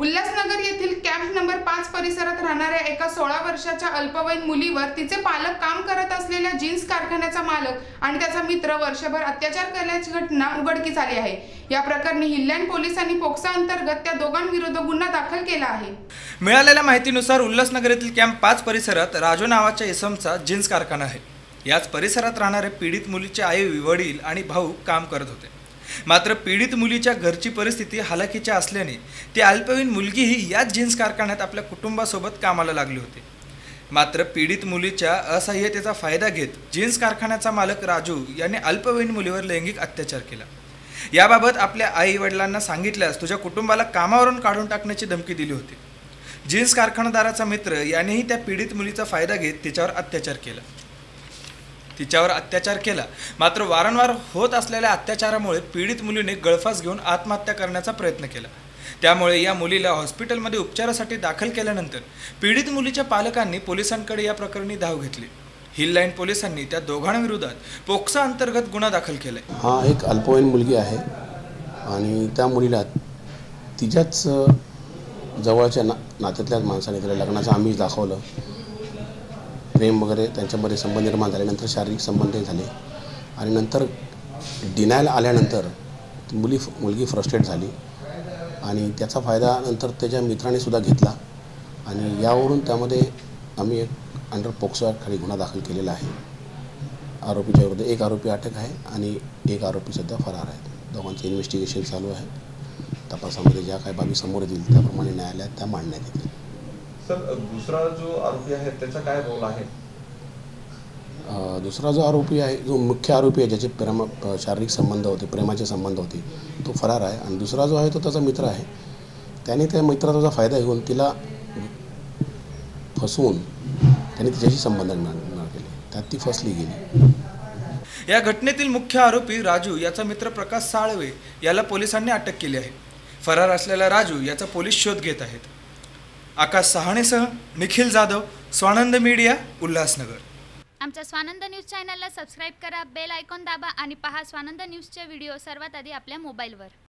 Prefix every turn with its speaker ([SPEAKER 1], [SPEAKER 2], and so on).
[SPEAKER 1] उल्हासनगर येथील camp number पाच परिसरात राहणाऱ्या एका सोळा वर्षाच्या अल्पवयीन मुलीवर तिचे पालक काम करत असलेल्या जीन्स कारखान्याचा मालक आणि त्याचा मित्र वर्षभर अत्याचार केल्याची घटना उघडकीस आली आहे. या प्रकरणी हिल्लँड पोलिसांनी पोक्सा अंतर्गत त्या दोघांविरुद्ध गुन्हा दाखल केला आहे.
[SPEAKER 2] मिळालेल्या माहितीनुसार उल्हासनगर येथील कॅम्प पाच परिसरात राजू नावाच्या इसमचा जीन्स कारखाना आहे. याच परिसरात राहणाऱ्या पीडित मुलीचे आई वडील आणि भाऊ काम करत होते. मात्र पीडित मुलीच्या घरची परिस्थिती हालाकीच्या असल्याने ती अल्पवयीन मुलगीही याच जीन्स कारखान्यात आपल्या कुटुंबासोबत कामाला लागली होती. मात्र पीडित मुलीच्या असह्यतेचा फायदा घेत जीन्स कारखान्याचा मालक राजू याने अल्पवयीन मुलीवर लैंगिक अत्याचार केला. याबाबत आपल्या आई वडिलांना सांगितल्यास तुझ्या कुटुंबाला कामावरून काढून टाकण्याची धमकी दिली होती. जीन्स कारखानदाराचा मित्र यानेही त्या पीडित मुलीचा फायदा घेत तिच्यावर अत्याचार केला. तिच्यावर अत्याचार केला. मात्र वारंवार होत असलेल्या अत्याचारामुळे पीडित मुलीने गळफास घेऊन आत्महत्या करण्याचा प्रयत्न केला. त्यामुळे या मुलीला हॉस्पिटलमध्ये उपचारासाठी दाखल केल्यानंतर पीडित मुलीच्या पालकांनी पोलिसांकडे या प्रकरणी धाव घेतली. हिल लाईन पोलिसांनी त्या दोघांविरोधात पोक्सा अंतर्गत गुन्हा दाखल केलाय.
[SPEAKER 3] हा एक अल्पवयीन मुलगी आहे आणि त्या मुलीला तिच्याच जवळच्या ना नात्यातल्याच माणसाने तिला लग्नाचं आम्ही दाखवलं. प्रेम वगैरे त्यांच्यामध्ये संबंध निर्माण झाले नंतर शारीरिक संबंध झाले. आणि नंतर डिनायल आल्यानंतर मुली मुलगी फ्रस्ट्रेट झाली. आणि त्याचा फायदा नंतर त्याच्या मित्राने सुद्धा घेतला. आणि यावरून त्यामध्ये आम्ही एक अंडर पोक्सो खाली गुन्हा दाखल केलेला आहे. आरोपीच्या विरुद्ध एक आरोपी अटक आहे आणि एक आरोपी सध्या फरार आहे दोघांचं इन्व्हेस्टिगेशन चालू आहे. तपासामध्ये ज्या काही बाबी समोर येतील त्याप्रमाणे न्यायालयात त्या मांडण्यात येतील.
[SPEAKER 4] सर दुसरा जो आरोपी आहे त्याचा काय रोल आहे?
[SPEAKER 3] दुसरा जो आरोपी आहे जो मुख्य आरोपी आहे ज्याचे प्रेम शारीरिक संबंध होते प्रेमाचे संबंध होते तो फरार आहे. आणि दुसरा जो आहे तो त्याचा मित्र आहे. त्याने त्या मित्राचा फायदा घेऊन तिला फसवून त्याने तिच्याशी संबंध निर्माण केले. त्यात ती फसली गेली.
[SPEAKER 2] या घटनेतील मुख्य आरोपी राजू याचा मित्र प्रकाश साळवे याला पोलिसांनी अटक केली आहे. फरार असलेला राजू याचा पोलीस शोध घेत आहेत. आकाश सहाणेसह निखिल जाधव स्वानंद मीडिया उल्हासनगर.
[SPEAKER 5] आमच्या स्वानंद न्यूज चॅनलला सबस्क्राईब करा बेल आयकॉन दाबा आणि पहा स्वानंद न्यूजचे व्हिडिओ सर्वात आधी आपल्या मोबाईलवर.